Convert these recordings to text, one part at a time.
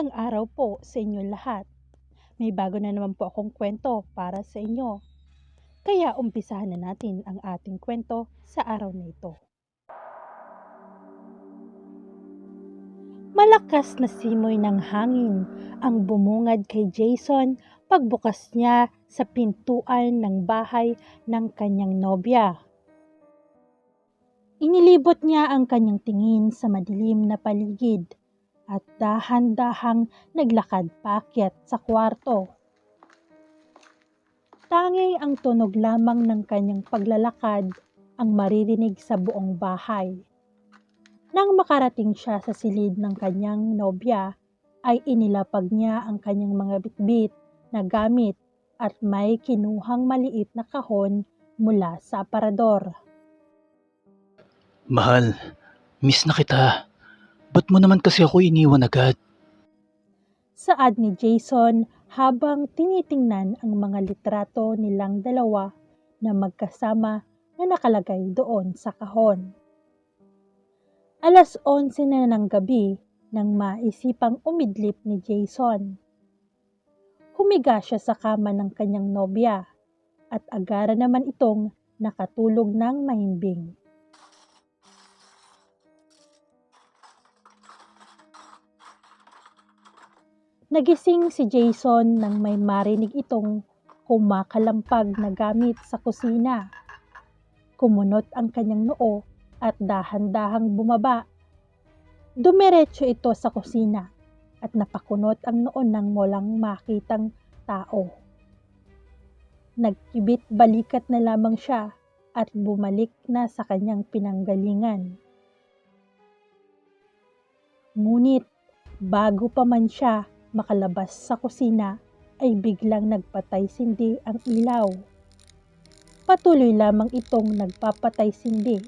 Magandang araw po sa inyo lahat. May bago na naman po akong kwento para sa inyo. Kaya umpisahan na natin ang ating kwento sa araw na ito. Malakas na simoy ng hangin ang bumungad kay Jason pagbukas niya sa pintuan ng bahay ng kanyang nobya. Inilibot niya ang kanyang tingin sa madilim na paligid at dahan-dahang naglakad paakyat sa kwarto. Tanging ang tunog lamang ng kanyang paglalakad ang maririnig sa buong bahay. Nang makarating siya sa silid ng kanyang nobya, ay inilapag niya ang kanyang mga bitbit na gamit at may kinuhang maliit na kahon mula sa aparador. Mahal, miss na kita. Ba't mo naman kasi ako iniwan agad? Saad ni Jason habang tinitingnan ang mga litrato nilang dalawa na magkasama na nakalagay doon sa kahon. Alas 11 na ng gabi nang maisipang umidlip ni Jason. Humiga siya sa kama ng kanyang nobya at agara naman itong nakatulog ng mahimbing. Nagising si Jason nang may marinig itong kumakalampag na gamit sa kusina. Kumunot ang kanyang noo at dahan-dahang bumaba. Dumiretso ito sa kusina at napakunot ang noo ng walang makitang tao. Nagkibit balikat na lamang siya at bumalik na sa kanyang pinanggalingan. Ngunit bago pa man siya makalabas sa kusina ay biglang nagpatay sindi ang ilaw. Patuloy lamang itong nagpapatay sindi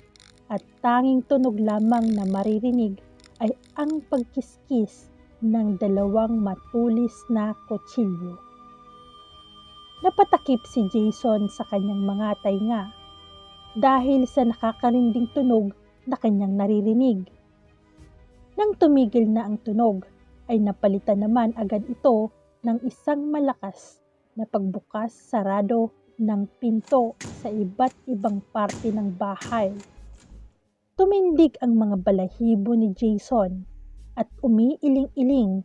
at tanging tunog lamang na maririnig ay ang pagkiskis ng dalawang matulis na kutsilyo. Napatakip si Jason sa kanyang mga tainga dahil sa nakakarinding tunog na kanyang naririnig. Nang tumigil na ang tunog, ay napalitan naman agad ito ng isang malakas na pagbukas sarado ng pinto sa iba't ibang parte ng bahay. Tumindig ang mga balahibo ni Jason at umiiling-iling.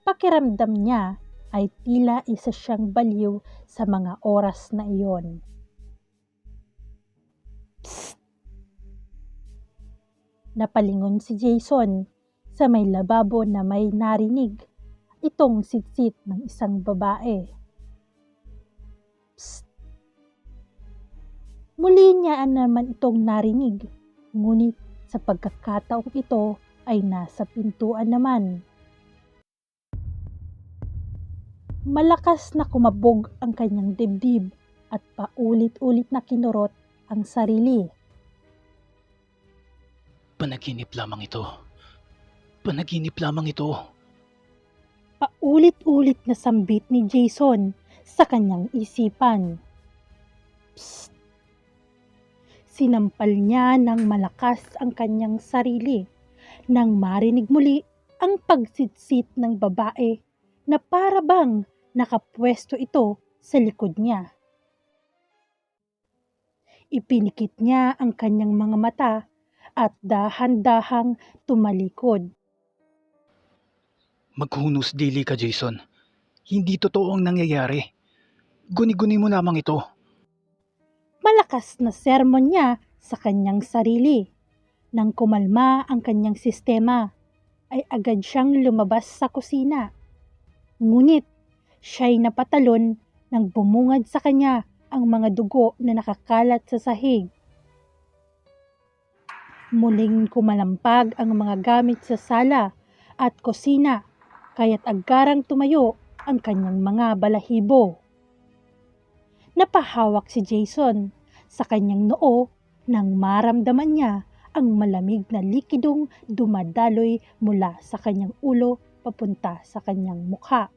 Pakiramdam niya ay tila isa siyang baliw sa mga oras na iyon. Psst! Napalingon si Jason sa may lababo na may narinig itong sitsit ng isang babae. Psst! Muli niya naman itong narinig, ngunit sa pagkakataong ito ay nasa pintuan naman. Malakas na kumabog ang kanyang dibdib at paulit-ulit na kinurot ang sarili. Panaginip lamang ito. Panaginip lamang ito. Paulit-ulit na sambit ni Jason sa kanyang isipan. Psst! Sinampal niya ng malakas ang kanyang sarili nang marinig muli ang pagsitsit ng babae na para bang nakapwesto ito sa likod niya. Ipinikit niya ang kanyang mga mata at dahan-dahang tumalikod. Maghunos dili ka, Jason. Hindi totoo ang nangyayari. Guni-guni mo lamang ito. Malakas na sermon niya sa kanyang sarili. Nang kumalma ang kanyang sistema, ay agad siyang lumabas sa kusina. Ngunit, siya'y napatalon nang bumungad sa kanya ang mga dugo na nakakalat sa sahig. Muling kumalampag ang mga gamit sa sala at kusina, kaya't agarang tumayo ang kanyang mga balahibo. Napahawak si Jason sa kanyang noo nang maramdaman niya ang malamig na likidong dumadaloy mula sa kanyang ulo papunta sa kanyang mukha.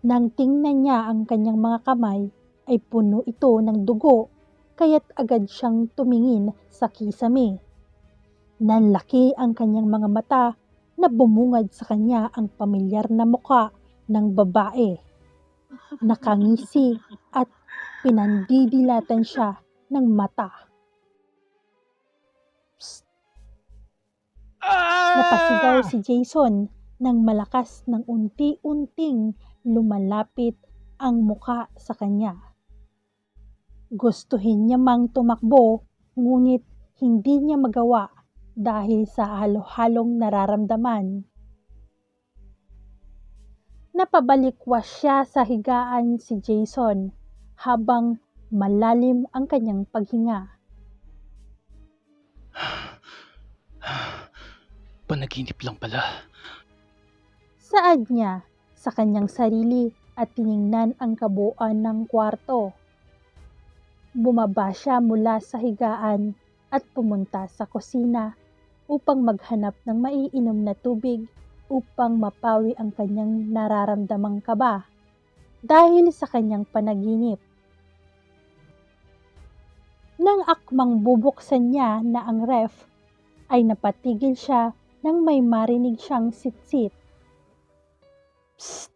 Nang tingnan niya ang kanyang mga kamay, ay puno ito ng dugo, kaya't agad siyang tumingin sa kisame. Nanlaki ang kanyang mga mata na bumungad sa kanya ang pamilyar na muka ng babae. Nakangisi at pinandidilatan siya ng mata. Psst! Ah! Napasigaw si Jason nang malakas ng unti-unting lumalapit ang muka sa kanya. Gustuhin niya mang tumakbo, ngunit hindi niya magawa dahil sa halo-halong nararamdaman. Napabalikwas siya sa higaan si Jason habang malalim ang kanyang paghinga. Panaginip lang pala. Saad niya sa kanyang sarili at tiningnan ang kabuuan ng kwarto. Bumaba siya mula sa higaan at pumunta sa kusina upang maghanap ng maiinom na tubig upang mapawi ang kanyang nararamdamang kaba dahil sa kanyang panaginip. Nang akmang bubuksan niya na ang ref, ay napatigil siya nang may marinig siyang sitsit. Psst!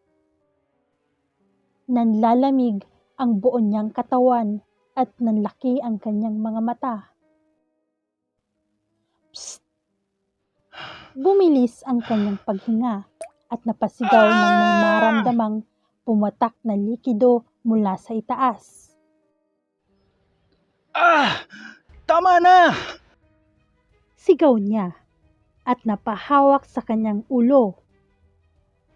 Nanlalamig ang buo niyang katawan at nanlaki ang kanyang mga mata. Bumilis ang kanyang paghinga at napasigaw ng may maramdamang pumatak na likido mula sa itaas. Ah! Tama na! Sigaw niya at napahawak sa kanyang ulo.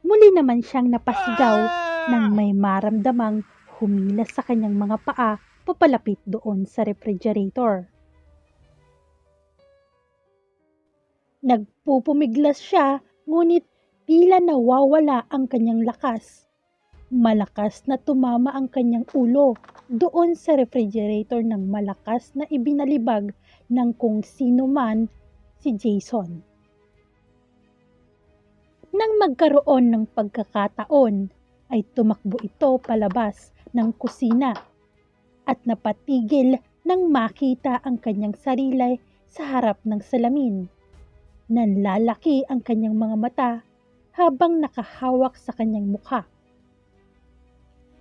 Muli naman siyang napasigaw Ah! nang may maramdamang humila sa kanyang mga paa papalapit doon sa refrigerator. Nagpupumiglas siya ngunit tila nawawala ang kanyang lakas. Malakas na tumama ang kanyang ulo doon sa refrigerator ng malakas na ibinalibag ng kung sino man si Jason. Nang magkaroon ng pagkakataon, ay tumakbo ito palabas ng kusina at napatigil nang makita ang kanyang sarili sa harap ng salamin. Nanlalaki ang kanyang mga mata habang nakahawak sa kanyang mukha.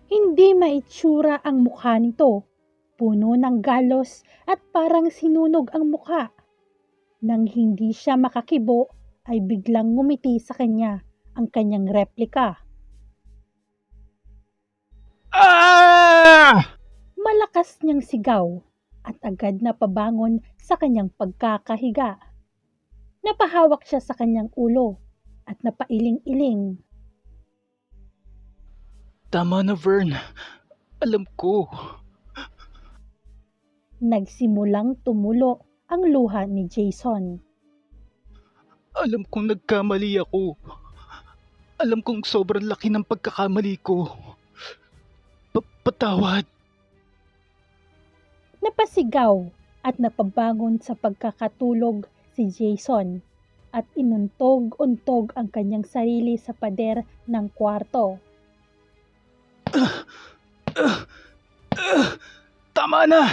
Hindi maitsura ang mukha nito, puno ng galos at parang sinunog ang mukha. Nang hindi siya makakibo ay biglang ngumiti sa kanya ang kanyang replika. Ah! Malakas niyang sigaw at agad na pabangon sa kanyang pagkakahiga. Napahawak siya sa kanyang ulo at napailing-iling. Tama na, Vern. Alam ko. Nagsimulang tumulo ang luha ni Jason. Alam kong nagkamali ako. Alam kong sobrang laki ng pagkakamali ko. Pa- patawad. Napasigaw at napabangon sa pagkakatulog si Jason at inuntog-untog ang kanyang sarili sa pader ng kwarto. Tama na!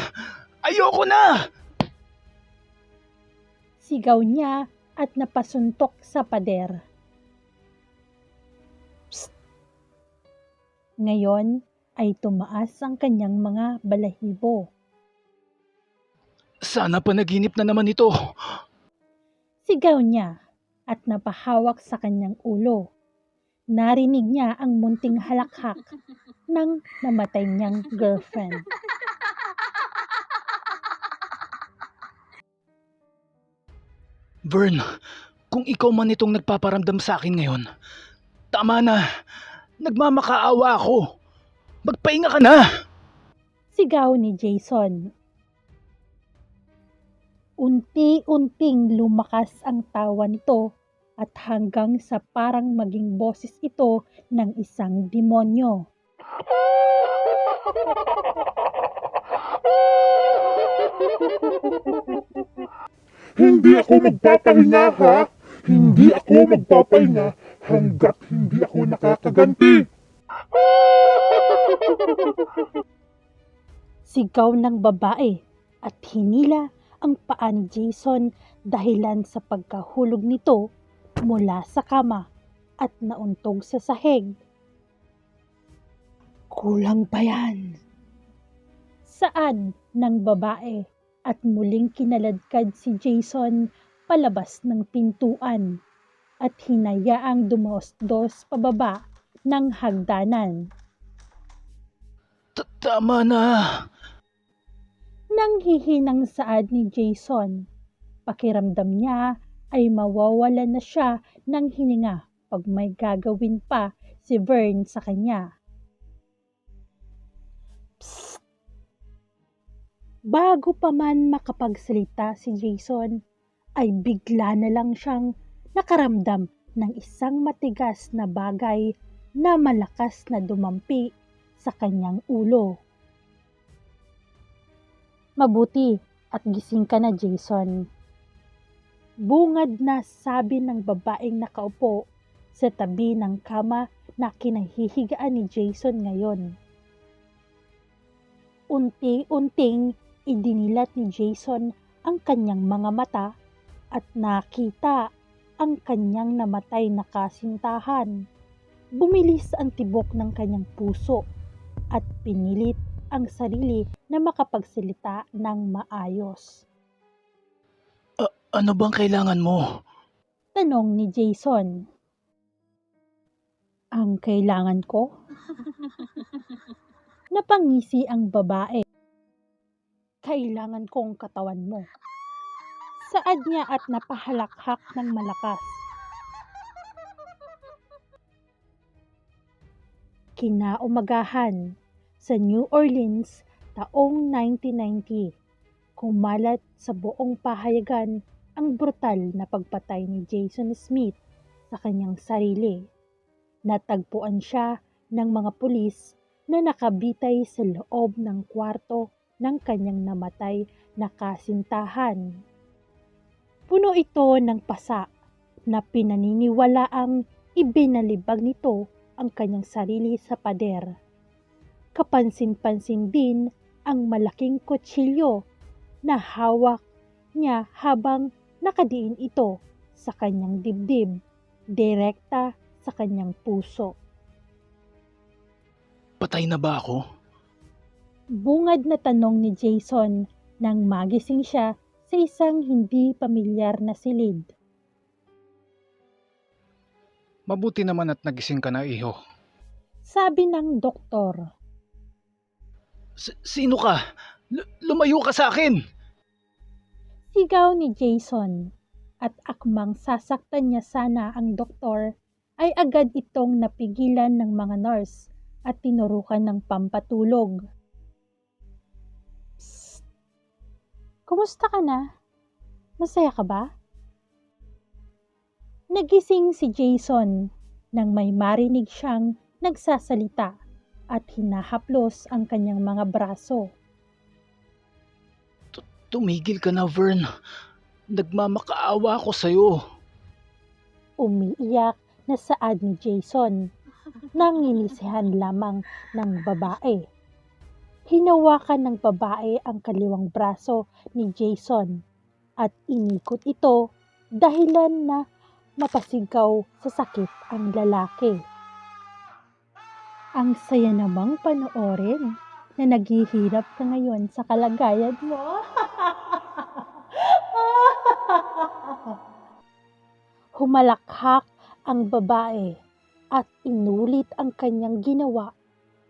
Ayoko na! Sigaw niya at napasuntok sa pader. Psst! Ngayon ay tumaas ang kanyang mga balahibo. Sana panaginip na naman ito. Sigaw niya at napahawak sa kanyang ulo. Narinig niya ang munting halakhak ng namatay niyang girlfriend. Vern, kung ikaw man itong nagpaparamdam sa akin ngayon, tama na. Nagmamakaawa ako. Magpahinga ka na! Sigaw ni Jason. Unti-unting lumakas ang tawa nito at hanggang sa parang maging boses ito ng isang demonyo. Hindi ako magpapahinga ha! Hindi ako magpapahinga hanggat hindi ako nakakaganti! Sigaw ng babae at hinila ang paa ni Jason dahilan sa pagkahulog nito mula sa kama at nauntog sa sahig. Kulang pa yan. Saad ng babae at muling kinaladkad si Jason palabas ng pintuan at hinayaang dumosdos pababa ng hagdanan. Tama na. Nang hihinang saad ni Jason, pakiramdam niya ay mawawala na siya ng hininga pag may gagawin pa si Vern sa kanya. Psst! Bago pa man makapagsalita si Jason, ay bigla na lang siyang nakaramdam ng isang matigas na bagay na malakas na dumampi sa kanyang ulo. Mabuti at gising ka na, Jason. Bungad na sabi ng babaeng nakaupo sa tabi ng kama na kinahihigaan ni Jason ngayon. Unti-unting idinilat ni Jason ang kanyang mga mata at nakita ang kanyang namatay na kasintahan. Bumilis ang tibok ng kanyang puso at pinilit ang sarili na makapagsalita ng maayos. Ano bang kailangan mo? Tanong ni Jason. Ang kailangan ko? Napangisi ang babae. Kailangan kong katawan mo. Saad niya at napahalakhak ng malakas. Kinaumagahan sa New Orleans taong 1990, kumalat sa buong pahayagan ang brutal na pagpatay ni Jason Smith sa kanyang sarili. Natagpuan siya ng mga pulis na nakabitay sa loob ng kwarto ng kanyang namatay na kasintahan. Puno ito ng pasa na pinaniniwalaang ibinalibag nito ang kanyang sarili sa pader. Kapansin-pansin din ang malaking kutsilyo na hawak niya habang nakadiin ito sa kanyang dibdib, direkta sa kanyang puso. Patay na ba ako? Bungad na tanong ni Jason nang magising siya sa isang hindi pamilyar na silid. Mabuti naman at nagising ka na, iho. Sabi ng doktor, S- sino ka? L- lumayo ka sa akin! sigaw ni Jason at akmang sasaktan niya sana ang doktor ay agad itong napigilan ng mga nurse at tinurukan ng pampatulog. Psst! Kumusta ka na? Masaya ka ba? Nagising si Jason nang may marinig siyang nagsasalita at hinahaplos ang kanyang mga braso. Tumigil ka na, Vern. Nagmamakaawa ako sa'yo. umiiyak na saad ni Jason. Nangilisihan lamang ng babae. Hinawakan ng babae ang kaliwang braso ni Jason at inikot ito dahilan na mapasigaw sa sakit ang lalaki. Ang saya namang panoorin na naghihirap ka ngayon sa kalagayan mo. Humalakhak ang babae at inulit ang kanyang ginawa.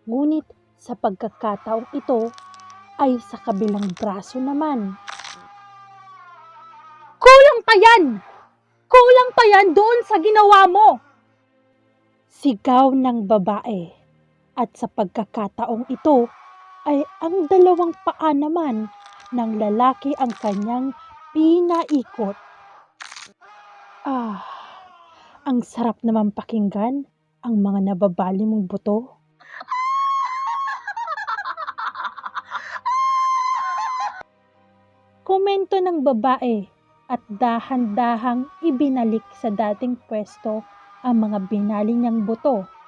Ngunit sa pagkakataong ito ay sa kabilang braso naman. Kulang pa yan! Kulang pa yan doon sa ginawa mo! Sigaw ng babae. At sa pagkakataong ito ay ang dalawang paa naman ng lalaki ang kanyang pinaikot. Ah, ang sarap naman pakinggan ang mga nababali mong buto. Komento ng babae at dahan-dahang ibinalik sa dating pwesto ang mga binali niyang buto.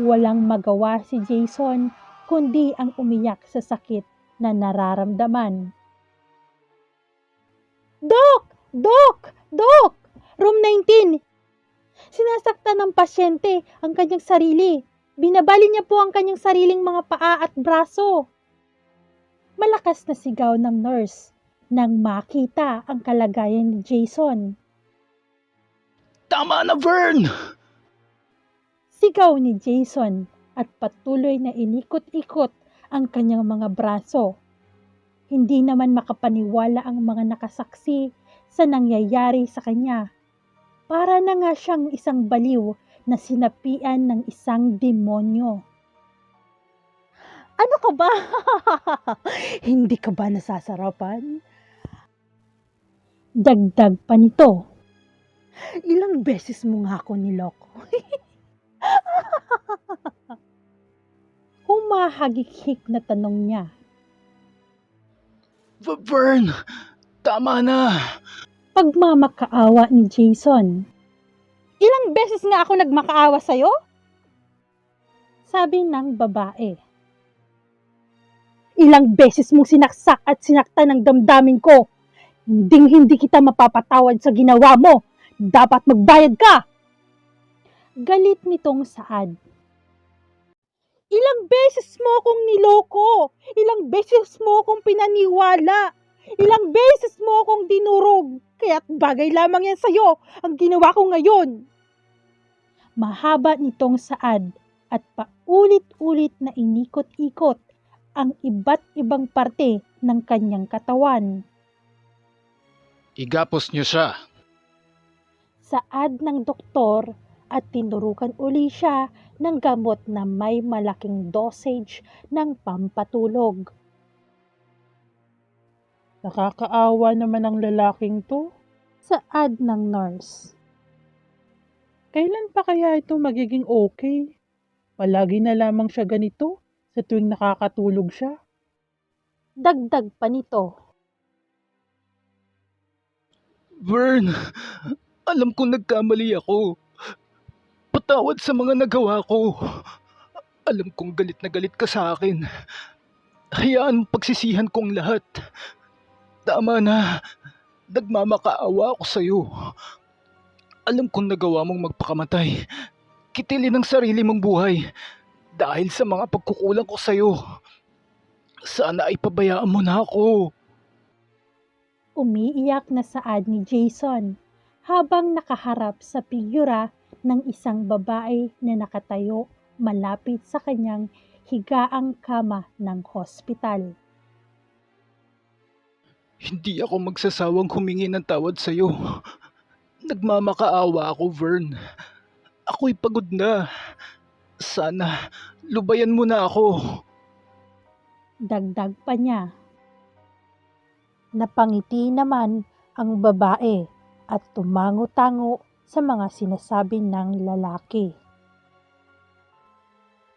Walang magawa si Jason kundi ang umiyak sa sakit na nararamdaman. Dok! Dok! Dok! Room 19! Sinasaktan ng pasyente ang kanyang sarili. Binabali niya po ang kanyang sariling mga paa at braso. Malakas na sigaw ng nurse nang makita ang kalagayan ni Jason. Tama na, Vern! Sigaw ni Jason at patuloy na inikot-ikot ang kanyang mga braso. Hindi naman makapaniwala ang mga nakasaksi sa nangyayari sa kanya. Para na nga siyang isang baliw na sinapian ng isang demonyo. Ano ka ba? Hindi ka ba nasasarapan? Dagdag pa nito. Ilang beses mo nga ako niloko. Humahagik-hik na tanong niya. Vern! Tama na! Pagmamakaawa ni Jason. Ilang beses nga ako nagmakaawa sa'yo? Sabi ng babae. Ilang beses mong sinaksak at sinaktan ng damdamin ko. Hinding hindi kita mapapatawad sa ginawa mo. Dapat magbayad ka! Galit nitong saad. Ilang beses mo akong niloko. Ilang beses mo akong pinaniwala. Ilang beses mo akong dinurog. Kaya't bagay lamang yan sa'yo ang ginawa ko ngayon. Mahaba nitong saad at paulit-ulit na inikot-ikot ang iba't ibang parte ng kanyang katawan. Igapos niyo siya. Saad ng doktor at tinurukan uli siya ng gamot na may malaking dosage ng pampatulog. Nakakaawa naman ang lalaking to. Saad ng nurse. Kailan pa kaya ito magiging okay? Palagi na lamang siya ganito sa tuwing nakakatulog siya. Dagdag pa nito. Vern! Alam kong nagkamali ako. Patawad sa mga nagawa ko. Alam kong galit na galit ka sa akin. Hayaan pagsisihan kong lahat. Tama na. Nagmamakaawa ako sa'yo. Alam kong nagawa mong magpakamatay. Kitilin ang sarili mong buhay. Dahil sa mga pagkukulang ko sa'yo. Sana ay pabayaan mo na ako. Umiiyak na saad ni Jason habang nakaharap sa figura ng isang babae na nakatayo malapit sa kanyang higaang kama ng hospital. Hindi ako magsasawang humingi ng tawad sa'yo. Nagmamakaawa ako, Vern. Ako'y pagod na. Sana, lubayan mo na ako. Dagdag pa niya. Napangiti naman ang babae at tumango-tango sa mga sinasabi ng lalaki.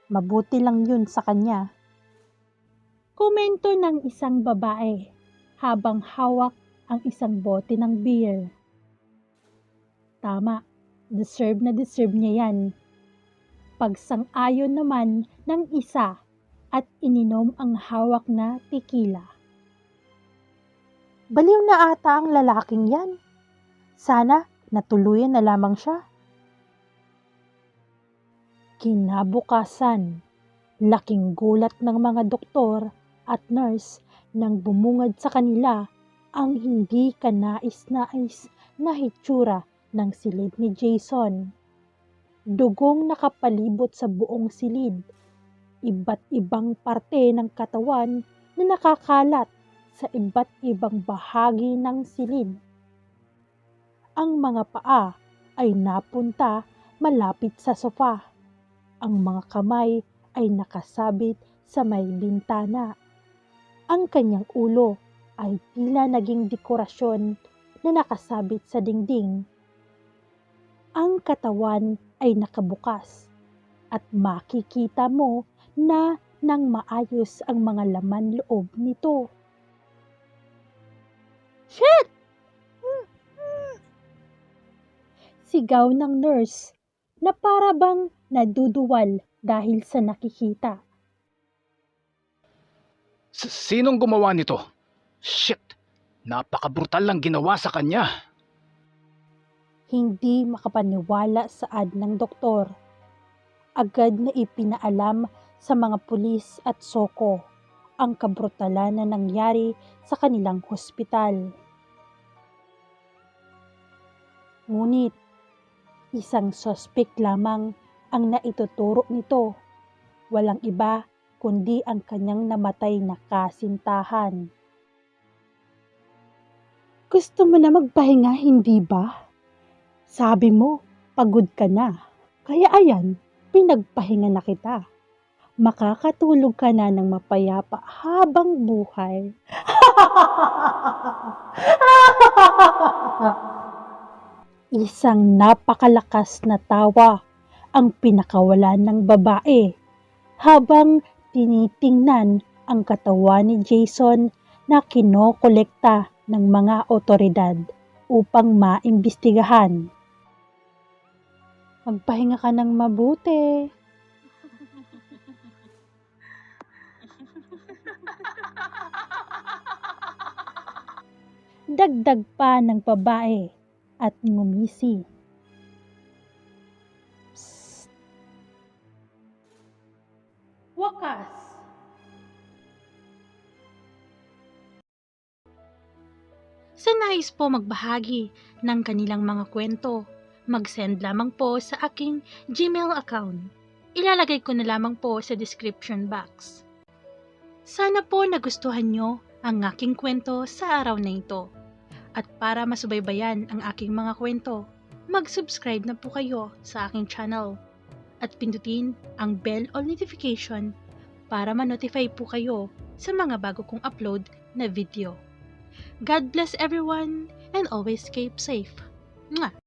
Mabuti lang yun sa kanya. Komento ng isang babae habang hawak ang isang bote ng beer. Tama, deserve na deserve niya yan. Pagsang-ayon naman ng isa at ininom ang hawak na tequila. Baliw na ata ang lalaking yan. Sana natuluyan na lamang siya. Kinabukasan, laking gulat ng mga doktor at nurse nang bumungad sa kanila ang hindi kanais-nais na hitsura ng silid ni Jason. Dugong nakapalibot sa buong silid, iba't ibang parte ng katawan na nakakalat sa iba't ibang bahagi ng silid. Ang mga paa ay napunta malapit sa sofa. Ang mga kamay ay nakasabit sa may bintana. Ang kanyang ulo ay tila naging dekorasyon na nakasabit sa dingding. Ang katawan ay nakabukas at makikita mo na nang maayos ang mga laman loob nito. Shit! Sigaw ng nurse na para bang naduduwal dahil sa nakikita. S- sinong gumawa nito? Shit! Napaka-brutal lang ginawa sa kanya. hindi makapaniwala sa ad ng doktor. Agad na ipinaalam sa mga pulis at soko ang kabrutalan na nangyari sa kanilang hospital. Ngunit, isang sospek lamang ang naituturo nito. Walang iba kundi ang kanyang namatay na kasintahan. Gusto mo na magpahinga, hindi ba? Sabi mo, pagod ka na. Kaya ayan, pinagpahinga na kita. Makakatulog ka na ng mapayapa habang buhay. Isang napakalakas na tawa ang pinakawalan ng babae habang tinitingnan ang katawan ni Jason na kinokolekta ng mga otoridad upang maimbestigahan. Magpahinga ka ng mabuti. Dagdag pa ng babae at ngumisi. Psst. Wakas! Sa nais po magbahagi ng kanilang mga kwento, mag-send lamang po sa aking Gmail account. Ilalagay ko na lamang po sa description box. Sana po nagustuhan nyo ang aking kwento sa araw na ito. At para masubaybayan ang aking mga kwento, mag-subscribe na po kayo sa aking channel at pindutin ang bell or notification para ma-notify po kayo sa mga bago kong upload na video. God bless everyone and always keep safe. Mwah!